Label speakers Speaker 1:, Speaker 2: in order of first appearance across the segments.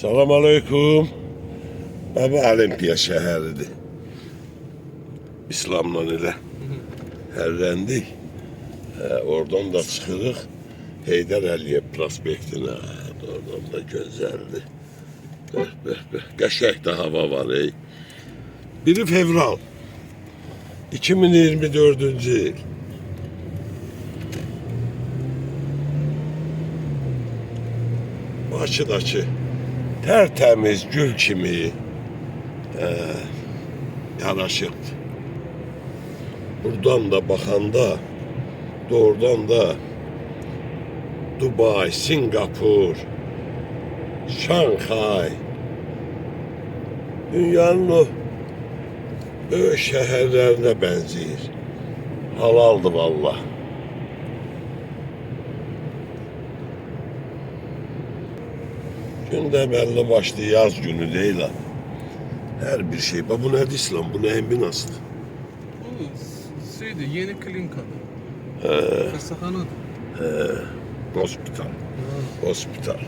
Speaker 1: Salam aleyküm. Baba Olimpiya şəhəridir. İslamla elə hərrəndik. Hə, oradan da çıxırıq Heydər Əliyev prospektinə. Oradan da gözəldir. Bəh, bəh, bəh. Qəşəng də hava var ey. 1 fevral 2024-cü il. Bakıdakı tertemiz gül kimi e, yaraşıqdır. Buradan da bakanda doğrudan da Dubai, Singapur, Şanghay dünyanın o böyük şehirlerine benziyor. Halaldı vallahi. Gündə belli başlı yaz günü değil ha. Her bir şey. Bak bu nedir İslam? Bu neyin binasıdır?
Speaker 2: O şeydi yeni klinikadı. Hastahanadı.
Speaker 1: Hospital. Hospital.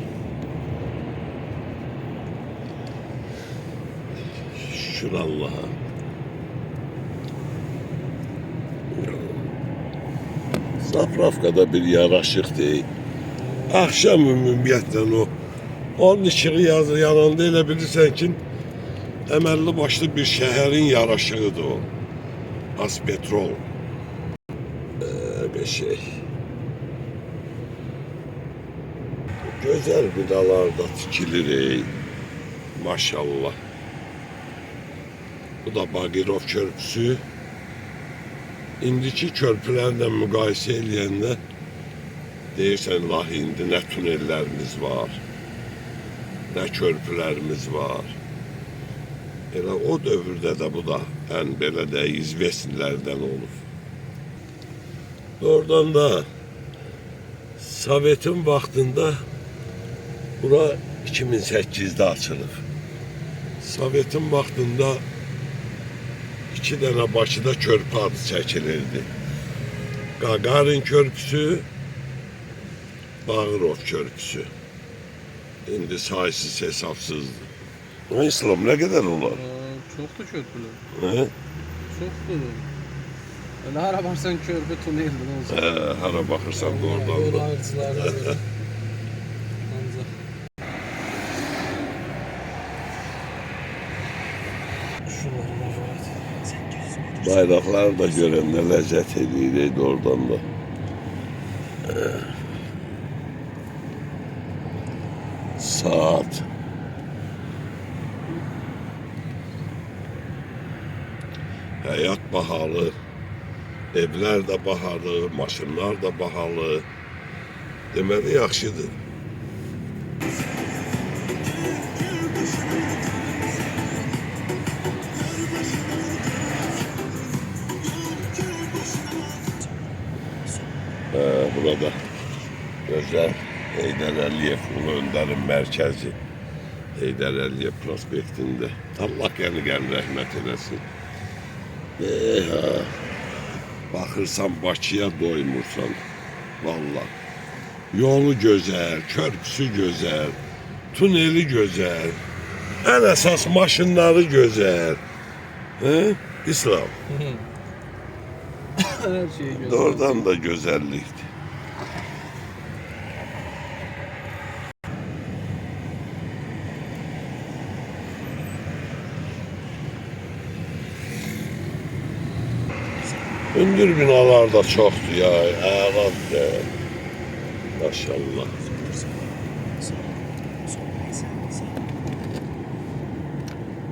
Speaker 1: Şükür Allah'a. Zapravka'da bir yaraşık değil. Akşam ümumiyyətlə o onun işığı yazı yananda elə bilirsən ki əməlli başlı bir şəhərin yaraşığıdır o. Aspetrol. Ee, bir şey. Gözəl binalarda tikilir ey. Maşallah. Bu da Bagirov körpüsü. İndiki körpülərlə müqayisə eləyəndə deyirsən lah indi nə tunellərimiz var, nə körpülərimiz var. Elə o dövrdə də bu da ən belə də izvesinlərdən olub. Oradan da Sovetin vaxtında bura 2008-də açılıb. Sovetin vaxtında iki dənə Bakıda körpü adı çəkilirdi. Qaqarin körpüsü, Bağırov körpüsü. İndi saysız hesapsızdır. Ha, İslam ne kadar olar?
Speaker 2: Çok da köprüler.
Speaker 1: He?
Speaker 2: Çok da. Öyle ara baksan körpe tuneldi ne olacak?
Speaker 1: He, hara bakırsan da oradan da.
Speaker 2: ayrıcılarda böyle. Şunları da.
Speaker 1: Bayraklar da görenler lezzet ediydi oradan da. Ee, Saat. Hayat bahalı. Evler de bahalı, maşınlar da bahalı. Deməli yaxşıdır. Ee, burada güzel Heydər Əliyev Ulu Öndərin mərkəzi Heydər Əliyev prospektində. Allah qəni qəni rəhmət eləsin. E, ha. Baxırsan Bakıya doymursan. Valla. Yolu gözəl, körpüsü gözəl, tuneli gözəl. Ən əsas maşınları gözəl. Hə? İslam.
Speaker 2: Her şeyi göster.
Speaker 1: Doğrudan da güzellikti. Hündür binalar da çoktu ya. Əladır. Maşallah.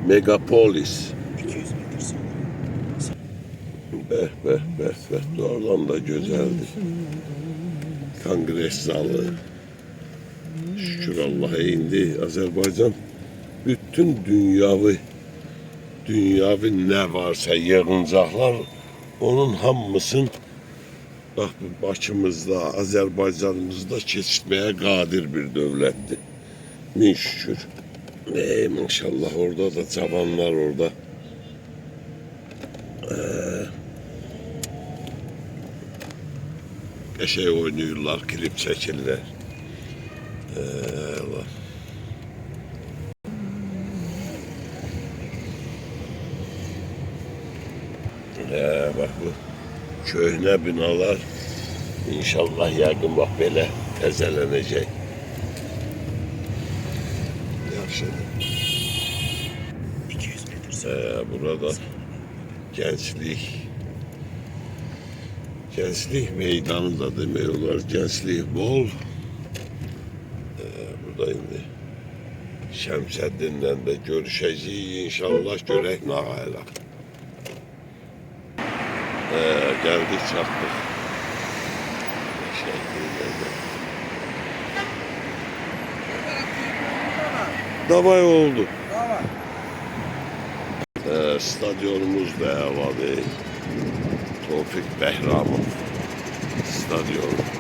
Speaker 1: Megapolis.
Speaker 3: 200 metre sonra.
Speaker 1: Beh beh beh beh. Doğrudan da güzeldi. Kongres zalı. Şükür Allah'a indi. Azerbaycan bütün dünyavi dünyavi ne varsa yığıncaklar onun hamısın bak başımızda Azerbaycanımızda keçirtmeye kadir bir devletti. Min şükür. Ey maşallah orada da cavanlar orada. Eşeği oynuyorlar, klip çekirler. Ee, Allah. Bak bu köhne binalar inşallah yakın bak belə təzələnəcək. Yaxşıdır.
Speaker 3: 200 metre
Speaker 1: Ee, burada gençlik gençlik meydanı da demək olar. Gençlik bol. Ee, burada indi Şəmsəddinlə də görüşəcəyik inşallah görək nə Ee, gəldik çatdıq. Şəhidlərdə. Davay oldu. Ee, stadyonumuz da əladır. Tofik Bəhramov stadyonu.